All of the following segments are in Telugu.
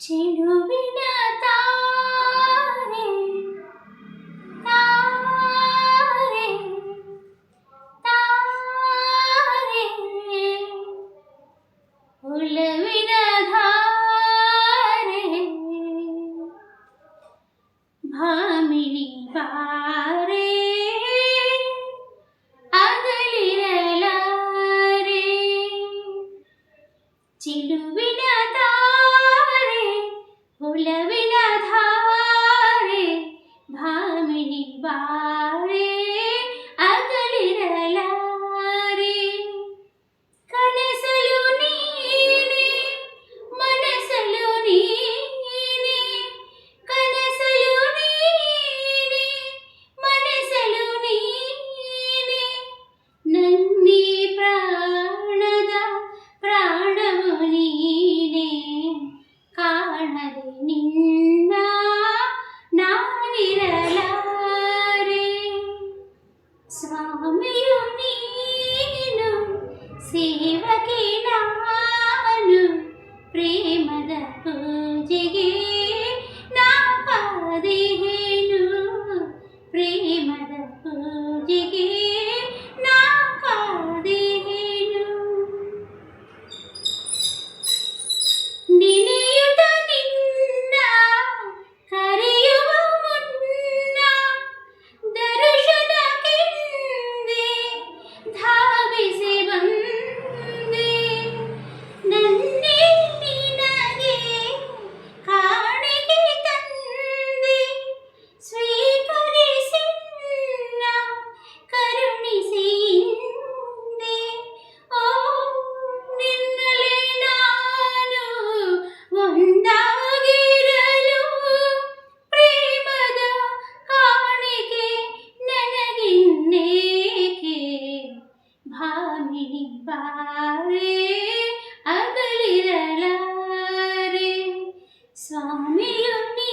চিনুবি না তারে তারে তারে। ভুলবি না ধারে ভামিনী বা ಕಾಣದೆ ನಿನ್ನ ನಾವಿರಲಾರೆ ಸ್ವಾಮಿಯು ನೀನು ಸೇವಕಿ ನಾನು ಪ್ರೇಮದ స్వామియుని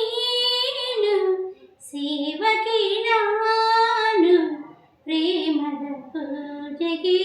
సేవకి నాను ప్రేమద పూజగే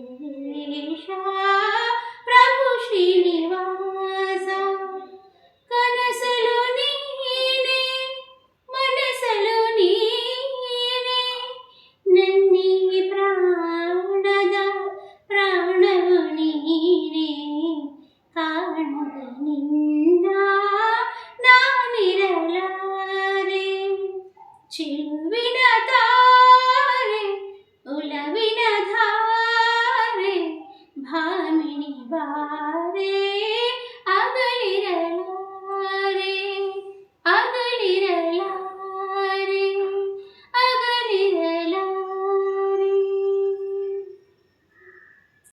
নিশা body.